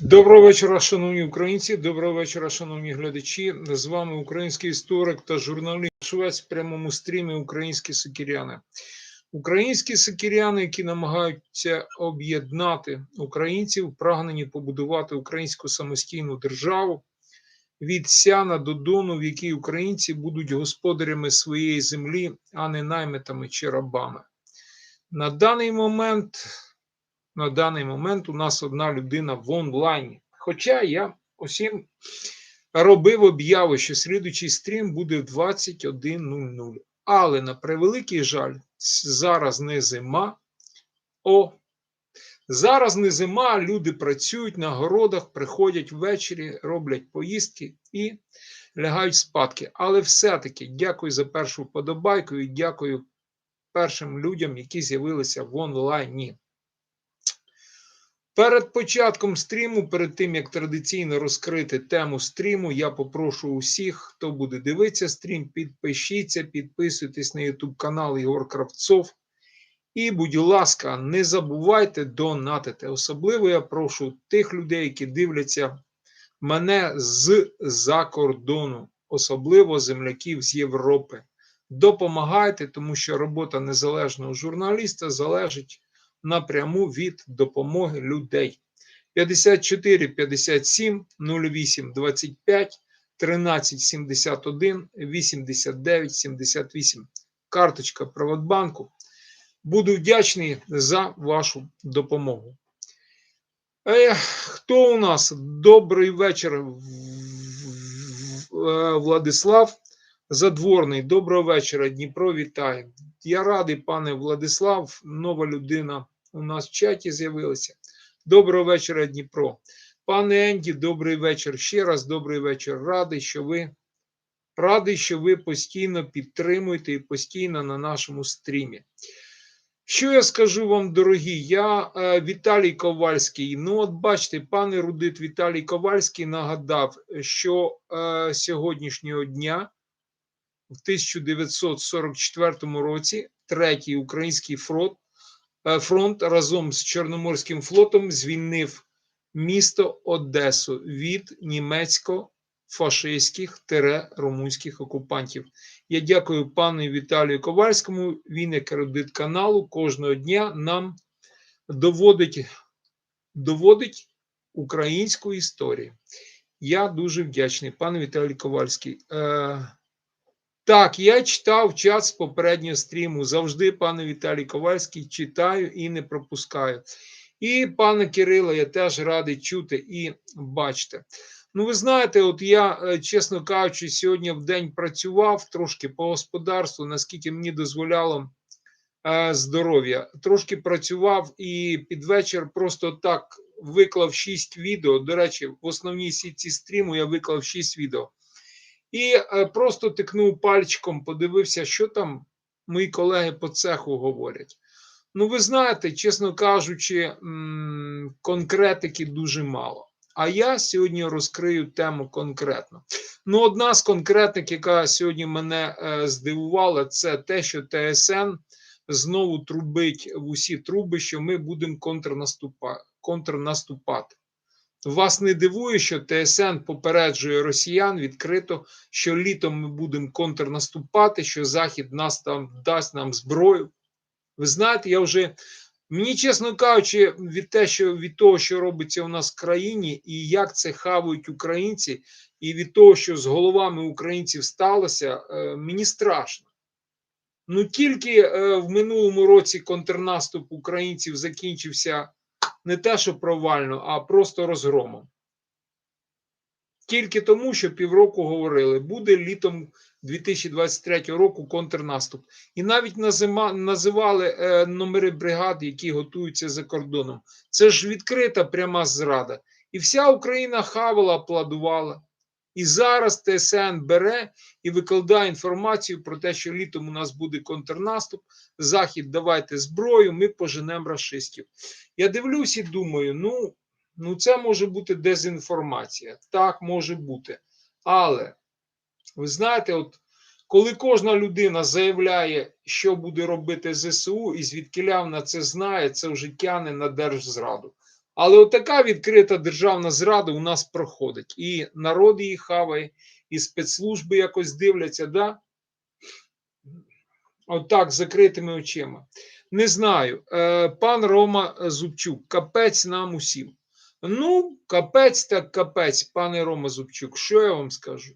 Доброго вечора, шановні українці. Доброго вечора, шановні глядачі. З вами український історик та журналіст Швець в прямому стрімі Українські сокіряни. Українські сокіряни, які намагаються об'єднати українців, прагнені побудувати українську самостійну державу від Сяна до Дону, в якій українці будуть господарями своєї землі, а не наймитами чи рабами. На даний момент на даний момент у нас одна людина в онлайні. Хоча я усім робив об'яву, що слідуючий стрім буде в 21.00. Але на превеликий жаль, зараз не зима. О, зараз не зима, люди працюють на городах, приходять ввечері, роблять поїздки і лягають спадки. Але все-таки дякую за першу вподобайку і дякую першим людям, які з'явилися в онлайні. Перед початком стріму, перед тим як традиційно розкрити тему стріму, я попрошу усіх, хто буде дивитися стрім, підпишіться, підписуйтесь на YouTube канал Ігор Кравцов. І, будь ласка, не забувайте донатити. Особливо я прошу тих людей, які дивляться мене з-за кордону, особливо земляків з Європи. Допомагайте, тому що робота незалежного журналіста залежить напряму від допомоги людей. 54 57 08 25 13 71 89 78. Карточка Приватбанку. Буду вдячний за вашу допомогу. Е, хто у нас? Добрий вечір, Владислав Задворний. Доброго вечора, Дніпро. Вітаю. Я радий, пане Владислав, нова людина у нас в чаті з'явилися. Доброго вечора, Дніпро. Пане Енді, добрий вечір. Ще раз добрий вечір. Радий, що ви радий, що ви постійно підтримуєте і постійно на нашому стрімі. Що я скажу вам, дорогі? Я е, Віталій Ковальський. Ну, от бачите, пане Рудит Віталій Ковальський нагадав, що е, сьогоднішнього дня, в 1944 році, третій український фронт фронт разом з Чорноморським флотом звільнив місто Одесу від німецько-фашистських румунських окупантів. Я дякую пану Віталію Ковальському. Він, як ерудит каналу, кожного дня нам доводить, доводить українську історію. Я дуже вдячний, пане Віталій Ковальський. Е, так, я читав час попереднього стріму. Завжди, пане Віталій Ковальський, читаю і не пропускаю. І пане Кирило, я теж радий чути і бачити. Ну, ви знаєте, от я, е, чесно кажучи, сьогодні в день працював трошки по господарству, наскільки мені дозволяло е, здоров'я. Трошки працював і під вечір просто так виклав 6 відео. До речі, в основній сітці стріму я виклав 6 відео. І е, просто тикнув пальчиком, подивився, що там мої колеги по цеху говорять. Ну, ви знаєте, чесно кажучи, конкретики дуже мало. А я сьогодні розкрию тему конкретно. Ну, одна з конкретик, яка сьогодні мене е, здивувала, це те, що ТСН знову трубить в усі труби, що ми будемо контрнаступати. Вас не дивує, що ТСН попереджує росіян відкрито, що літом ми будемо контрнаступати, що Захід нас там дасть нам зброю. Ви знаєте, я вже мені чесно кажучи, від те, що від того, що робиться у нас в країні, і як це хавають українці, і від того, що з головами українців сталося, е, мені страшно. Ну тільки е, в минулому році контрнаступ українців закінчився не те, що провально, а просто розгромом. Тільки тому, що півроку говорили, буде літом 2023 року контрнаступ. І навіть називали е, номери бригад, які готуються за кордоном. Це ж відкрита пряма зрада. І вся Україна хавала, аплодувала. І зараз ТСН бере і викладає інформацію про те, що літом у нас буде контрнаступ. Захід, давайте зброю, ми поженемо расистів. Я дивлюсь і думаю: ну, ну це може бути дезінформація. Так може бути. Але ви знаєте, от коли кожна людина заявляє, що буде робити ЗСУ, і звідки вона це знає, це вже тяне на держзраду. Але отака відкрита державна зрада у нас проходить. І народ її хаває, і спецслужби якось дивляться, да? Отак, з закритими очима. Не знаю. Е, пан Рома Зубчук, капець нам усім. Ну, капець так капець, пане Рома Зубчук, що я вам скажу?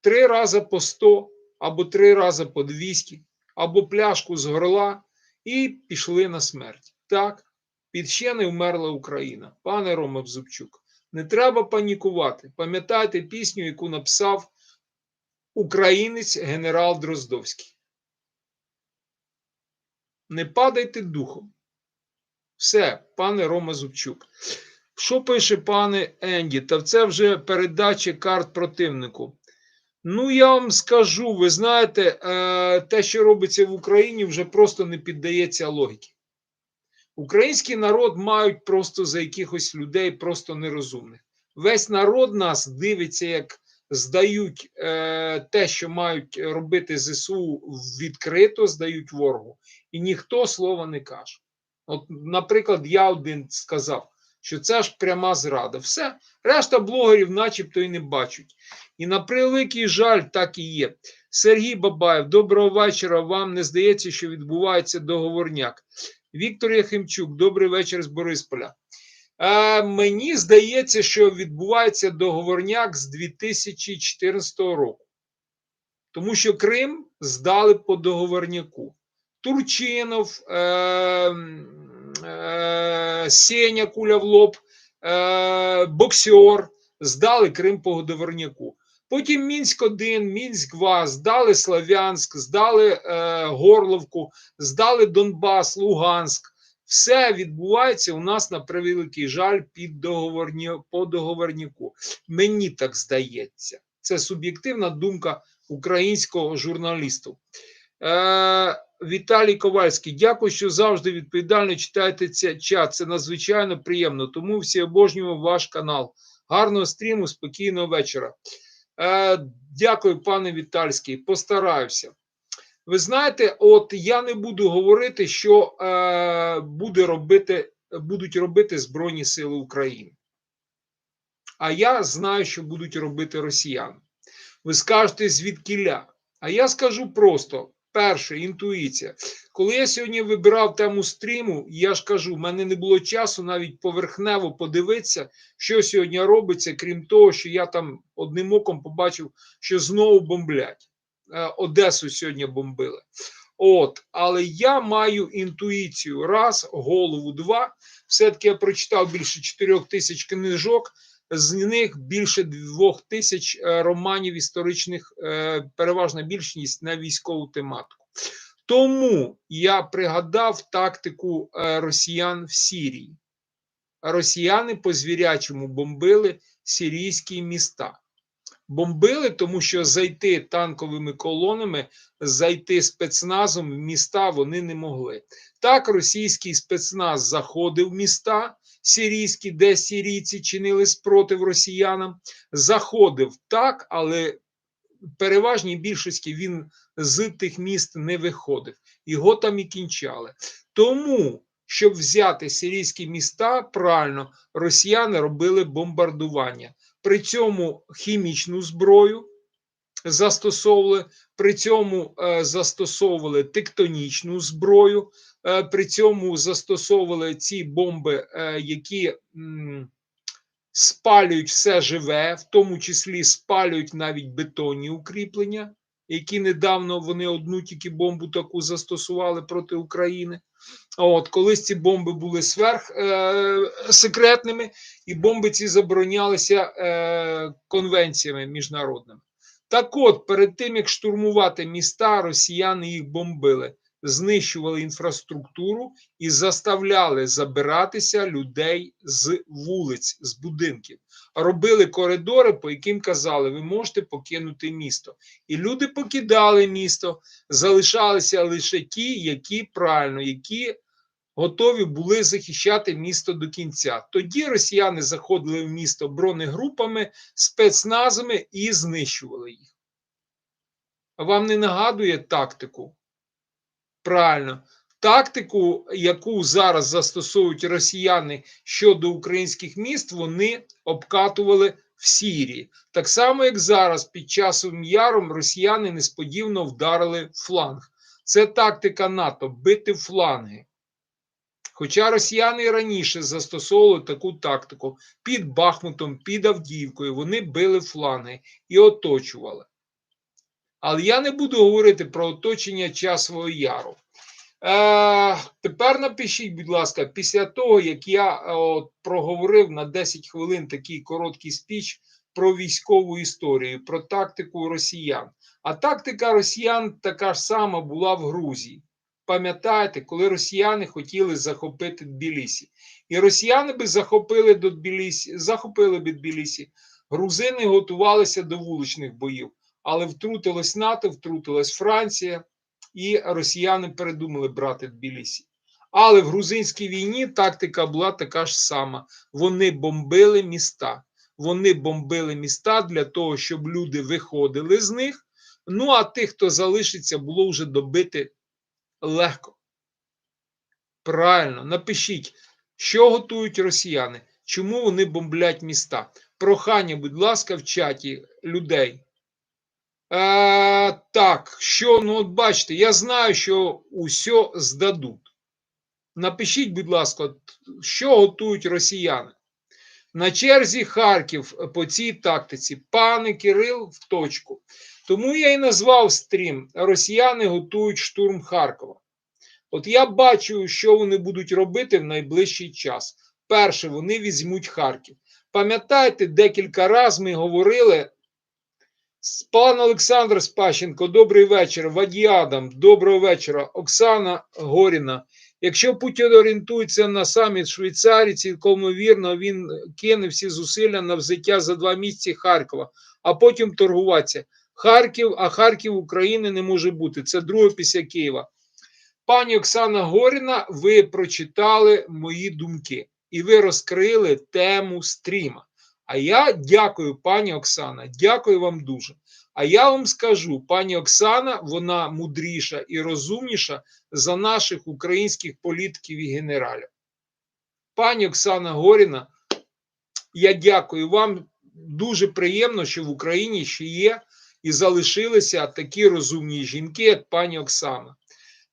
Три рази по 100, або три рази по 200, або пляшку з горла і пішли на смерть. Так, під ще не вмерла Україна. Пане Рома Зубчук, не треба панікувати. Пам'ятайте пісню, яку написав українець генерал Дроздовський. Не падайте духом. Все, пане Рома Зубчук. Що пише пане Енді? Та це вже передача карт противнику. Ну, я вам скажу, ви знаєте, е, те, що робиться в Україні, вже просто не піддається логіки. Український народ мають просто за якихось людей, просто нерозумних. Весь народ нас дивиться, як здають е, те, що мають робити ЗСУ відкрито, здають ворогу, і ніхто слова не каже. От, наприклад, я один сказав, що це ж пряма зрада. Все, решта блогерів, начебто, і не бачать. І на превеликий жаль, так і є. Сергій Бабаєв, доброго вечора. Вам не здається, що відбувається договорняк. Віктор Яхимчук, добрий вечір з Борисполя. Е, мені здається, що відбувається договорняк з 2014 року, тому що Крим здали по договорняку. Турчинов, е, е, Сеня Куля в лоб, е, боксер здали Крим по договорняку. Потім Мінськ 1, Мінськ 2, здали Слав'янськ, здали е, Горловку, здали Донбас, Луганськ. Все відбувається у нас на превеликий жаль під договорні, по договорняку. Мені так здається. Це суб'єктивна думка українського журналісту. Е, Віталій Ковальський, дякую, що завжди відповідально читаєте цей чат. Це надзвичайно приємно. Тому всі обожнюємо ваш канал. Гарного стріму, спокійного вечора. Е, Дякую, пане Вітальський. Постараюся. Ви знаєте, от я не буду говорити, що е, буде робити, будуть робити Збройні Сили України. А я знаю, що будуть робити росіяни. Ви скажете звідкіля. А я скажу просто: перше, інтуїція. Коли я сьогодні вибирав тему стріму, я ж кажу, в мене не було часу навіть поверхнево подивитися, що сьогодні робиться, крім того, що я там одним оком побачив, що знову бомблять. Е, Одесу сьогодні бомбили. От, але я маю інтуїцію. Раз, голову, два. Все-таки я прочитав більше 4 тисяч книжок, з них більше двох тисяч е, романів історичних, е, переважна більшість на військову тематику. Тому я пригадав тактику е, росіян в Сірії. Росіяни по звірячому бомбили сирійські міста. Бомбили, тому що зайти танковими колонами, зайти спецназом в міста вони не могли. Так, російський спецназ заходив в міста сирійські, де сирійці чинили спротив росіянам, заходив так, але переважній більшості він з тих міст не виходив. Його там і кінчали. Тому, щоб взяти сирійські міста, правильно, росіяни робили бомбардування. При цьому хімічну зброю застосовували, при цьому е, застосовували тектонічну зброю, при цьому застосовували ці бомби, е, які спалюють все живе, в тому числі спалюють навіть бетонні укріплення, які недавно вони одну тільки бомбу таку застосували проти України. От, колись ці бомби були сверхсекретними, і бомби ці заборонялися е, конвенціями міжнародними. Так от, перед тим як штурмувати міста, росіяни їх бомбили, знищували інфраструктуру і заставляли забиратися людей з вулиць, з будинків. Робили коридори, по яким казали, ви можете покинути місто. І люди покидали місто, залишалися лише ті, які правильно, які готові були захищати місто до кінця. Тоді росіяни заходили в місто бронегрупами, спецназами і знищували їх. Вам не нагадує тактику? Правильно, Тактику, яку зараз застосовують росіяни щодо українських міст, вони обкатували в Сірії. Так само, як зараз, під часом яром росіяни несподівано вдарили фланг. Це тактика НАТО бити фланги. Хоча росіяни раніше застосовували таку тактику під Бахмутом, під Авдіївкою, вони били фланги і оточували. Але я не буду говорити про оточення часового яру. Е, тепер напишіть, будь ласка, після того, як я е, от, проговорив на 10 хвилин такий короткий спіч про військову історію, про тактику росіян. А тактика росіян така ж сама була в Грузії. Пам'ятаєте, коли росіяни хотіли захопити Тбілісі. І росіяни би захопили до Тбілісі, захопили би Тбілісі. Грузини готувалися до вуличних боїв, але втрутилась НАТО, втрутилась Франція, і росіяни передумали брати Тбілісі. Але в грузинській війні тактика була така ж сама. Вони бомбили міста. Вони бомбили міста для того, щоб люди виходили з них. Ну а тих, хто залишиться, було вже добити легко. Правильно, напишіть, що готують росіяни, чому вони бомблять міста. Прохання, будь ласка, в чаті людей. Е, так, що, ну от бачите, я знаю, що усе здадуть. Напишіть, будь ласка, що готують росіяни. На черзі Харків по цій тактиці. Пане Кирил в точку. Тому я і назвав стрім Росіяни готують штурм Харкова. От я бачу, що вони будуть робити в найближчий час. Перше, вони візьмуть Харків. Пам'ятаєте, декілька разів ми говорили. Пан Олександр Спащенко, добрий вечір. Ваді Адам, доброго вечора. Оксана Горіна. Якщо Путін орієнтується на саміт Швейцарії, цілком вірно, він кине всі зусилля на взяття за два місяці Харкова, а потім торгуватися. Харків, а Харків України не може бути. Це друге після Києва. Пані Оксана Горіна, ви прочитали мої думки і ви розкрили тему стріма. А я дякую, пані Оксана, дякую вам дуже. А я вам скажу, пані Оксана, вона мудріша і розумніша за наших українських політиків і генералів. Пані Оксана Горіна, я дякую вам. Дуже приємно, що в Україні ще є і залишилися такі розумні жінки, як пані Оксана.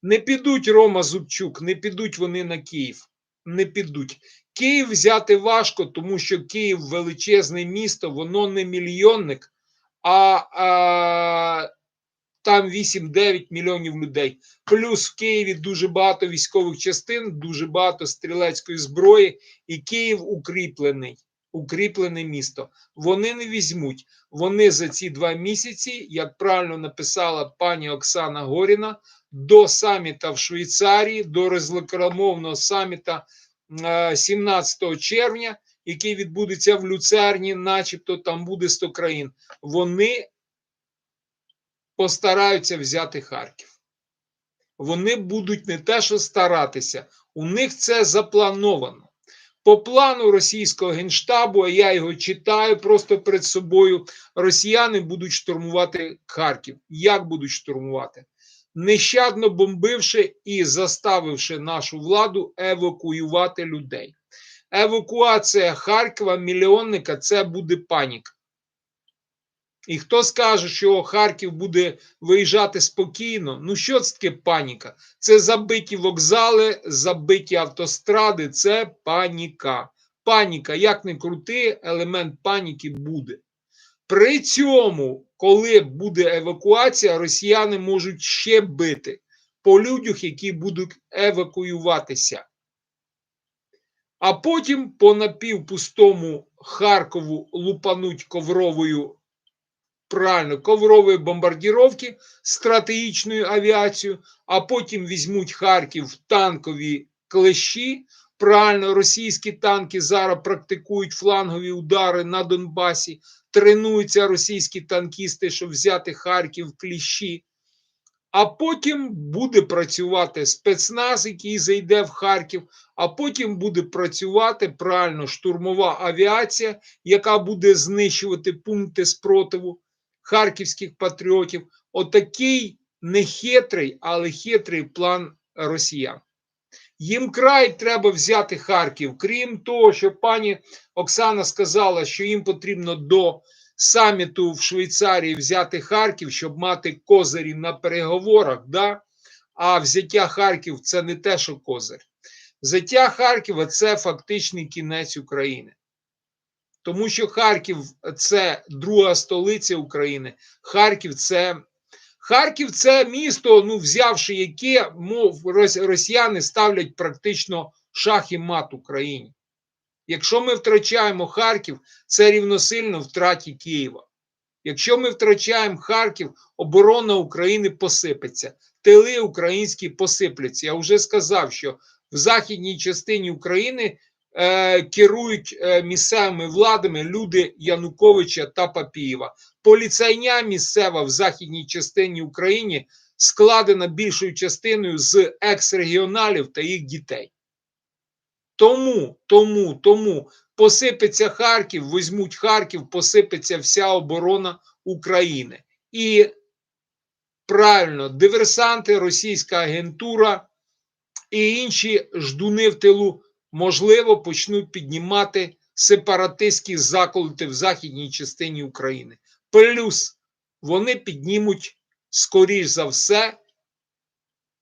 Не підуть Рома Зубчук, не підуть вони на Київ. Не підуть. Київ взяти важко, тому що Київ величезне місто, воно не мільйонник, а, а там 8-9 мільйонів людей. Плюс в Києві дуже багато військових частин, дуже багато стрілецької зброї, і Київ укріплений. Укріплене місто. Вони не візьмуть. Вони за ці два місяці, як правильно написала пані Оксана Горіна, до саміта в Швейцарії, до розлокромовного саміта 17 червня, який відбудеться в Люцерні, начебто там буде 100 країн. Вони постараються взяти Харків. Вони будуть не те, що старатися, у них це заплановано. По плану російського генштабу, а я його читаю просто перед собою. Росіяни будуть штурмувати Харків. Як будуть штурмувати? Нещадно бомбивши і заставивши нашу владу евакуювати людей. Евакуація Харкова, мільйонника це буде паніка. І хто скаже, що Харків буде виїжджати спокійно? Ну, що це таке паніка? Це забиті вокзали, забиті автостради, це паніка. Паніка, як не крути, елемент паніки буде. При цьому, коли буде евакуація, росіяни можуть ще бити по людях, які будуть евакуюватися. А потім по напівпустому Харкову лупануть ковровою правильно, коврової бомбардіровки стратегічною авіацією, а потім візьмуть Харків в танкові клещі. Правильно, російські танки зараз практикують флангові удари на Донбасі, тренуються російські танкісти, щоб взяти Харків кліщі. А потім буде працювати спецназ, який зайде в Харків, а потім буде працювати правильно штурмова авіація, яка буде знищувати пункти спротиву харківських патріотів. Отакий не хитрий, але хитрий план росіян. Їм край треба взяти Харків. Крім того, що пані Оксана сказала, що їм потрібно до саміту в Швейцарії взяти Харків, щоб мати козирі на переговорах. Да? А взяття Харків це не те, що козир. Взяття Харкова це фактичний кінець України. Тому що Харків це друга столиця України. Харків це Харків це місто, ну взявши яке, мов росіяни ставлять практично шах і мат Україні. Якщо ми втрачаємо Харків, це рівносильно втраті Києва. Якщо ми втрачаємо Харків, оборона України посипеться, тили українські посипляться. Я вже сказав, що в західній частині України е, керують е, місцевими владами люди Януковича та Папієва. Поліцайня місцева в західній частині України складена більшою частиною з екс-регіоналів та їх дітей. Тому, тому, тому посипеться Харків, візьмуть Харків, посипеться вся оборона України. І правильно, диверсанти, російська агентура і інші ждуни в тилу, можливо, почнуть піднімати сепаратистські заколоти в західній частині України. Плюс вони піднімуть, скоріш за все,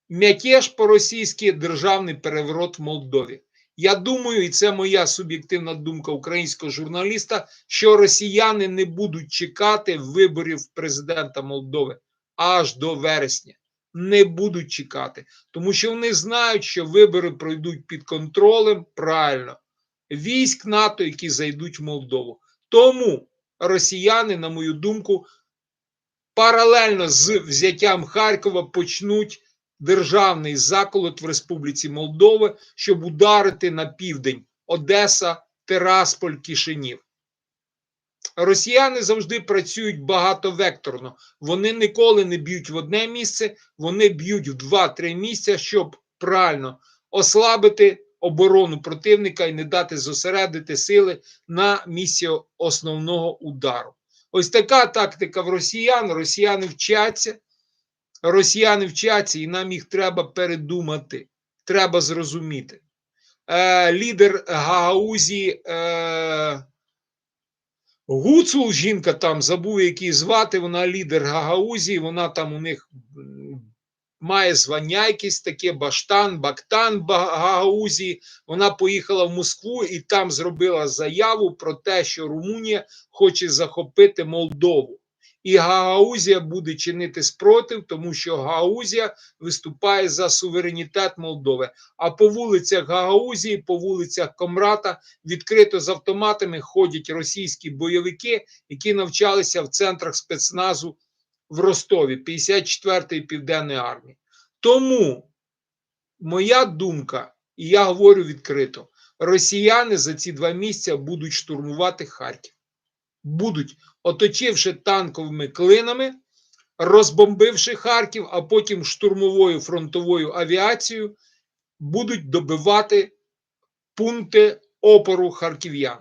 м'ятеж по-російськи державний переворот в Молдові. Я думаю, і це моя суб'єктивна думка українського журналіста, що росіяни не будуть чекати виборів президента Молдови аж до вересня. Не будуть чекати, тому що вони знають, що вибори пройдуть під контролем правильно військ НАТО, які зайдуть в Молдову. Тому росіяни, на мою думку, паралельно з взяттям Харкова почнуть державний заколот в Республіці Молдова, щоб ударити на південь Одеса, Терасполь, Кишинів. Росіяни завжди працюють багатовекторно. Вони ніколи не б'ють в одне місце, вони б'ють в два-три місця, щоб правильно ослабити оборону противника і не дати зосередити сили на місці основного удару. Ось така тактика в росіян. Росіяни вчаться, росіяни вчаться, і нам їх треба передумати. Треба зрозуміти. Е, Лідер Гагаузі е, Гуцул, жінка там забув, який звати, вона лідер Гагаузії, вона там у них має звання якесь таке Баштан, Бактан Гагаузії. Вона поїхала в Москву і там зробила заяву про те, що Румунія хоче захопити Молдову. І Гагаузія буде чинити спротив, тому що Гагаузія виступає за суверенітет Молдови. А по вулицях Гагаузії, по вулицях Комрата відкрито з автоматами ходять російські бойовики, які навчалися в центрах спецназу в Ростові 54-ї південної армії. Тому моя думка, і я говорю відкрито: росіяни за ці два місяці будуть штурмувати Харків. Будуть, оточивши танковими клинами, розбомбивши Харків, а потім штурмовою фронтовою авіацією, будуть добивати пункти опору харків'ян.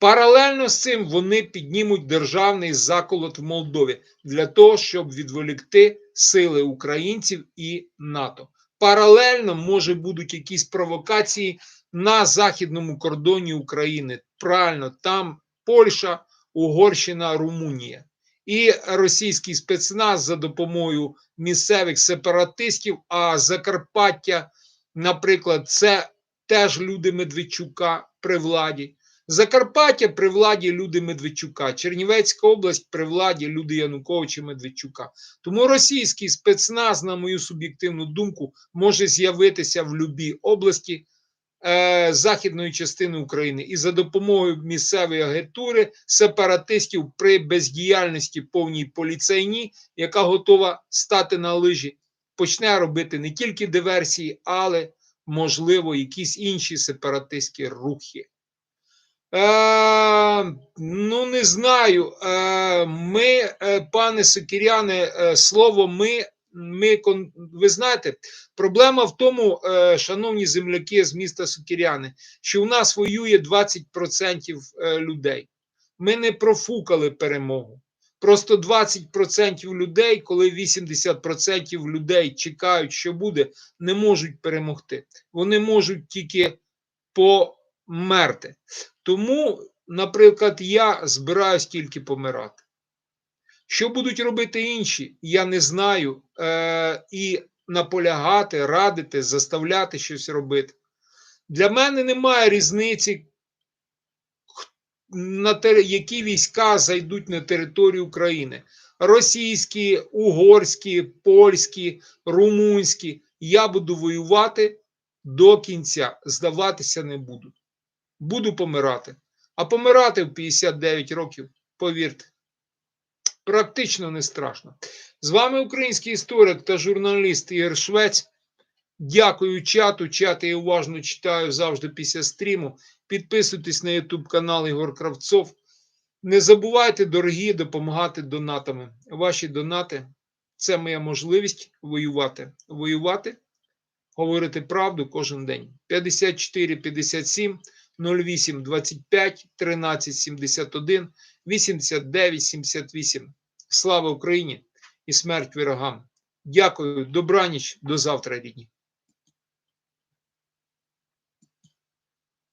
Паралельно з цим вони піднімуть державний заколот в Молдові для того, щоб відволікти сили українців і НАТО. Паралельно може будуть якісь провокації на західному кордоні України. Правильно, там Польща, Угорщина, Румунія. І російський спецназ за допомогою місцевих сепаратистів, а Закарпаття, наприклад, це теж люди Медведчука при владі. Закарпаття при владі люди Медведчука, Чернівецька область при владі люди Януковича Медведчука. Тому російський спецназ, на мою суб'єктивну думку, може з'явитися в будь-якій області е, західної частини України і за допомогою місцевої агентури сепаратистів при бездіяльності повній поліцейні, яка готова стати на лижі, почне робити не тільки диверсії, але можливо якісь інші сепаратистські рухи. Е, ну, не знаю. Е, ми, е, пане Сокіряне, слово ми. Ми ви знаєте, проблема в тому, шановні земляки з міста Сокіряни, що у нас воює 20% е, людей. Ми не профукали перемогу. Просто 20% людей, коли 80% людей чекають, що буде, не можуть перемогти. Вони можуть тільки померти. Тому, наприклад, я збираюсь тільки помирати. Що будуть робити інші, я не знаю. Е, і наполягати, радити, заставляти щось робити. Для мене немає різниці, на те, які війська зайдуть на територію України. Російські, угорські, польські, румунські. Я буду воювати до кінця. Здаватися не буду. Буду помирати. А помирати в 59 років, повірте, практично не страшно. З вами український історик та журналіст Ігор Швець. Дякую чату. Чат я уважно читаю завжди після стріму. Підписуйтесь на YouTube канал Ігор Кравцов. Не забувайте, дорогі, допомагати донатами. Ваші донати це моя можливість воювати. Воювати, говорити правду кожен день. 54 57 08 25 13 71 89 78. Слава Україні і смерть ворогам! Дякую, добраніч, до завтра, рідні.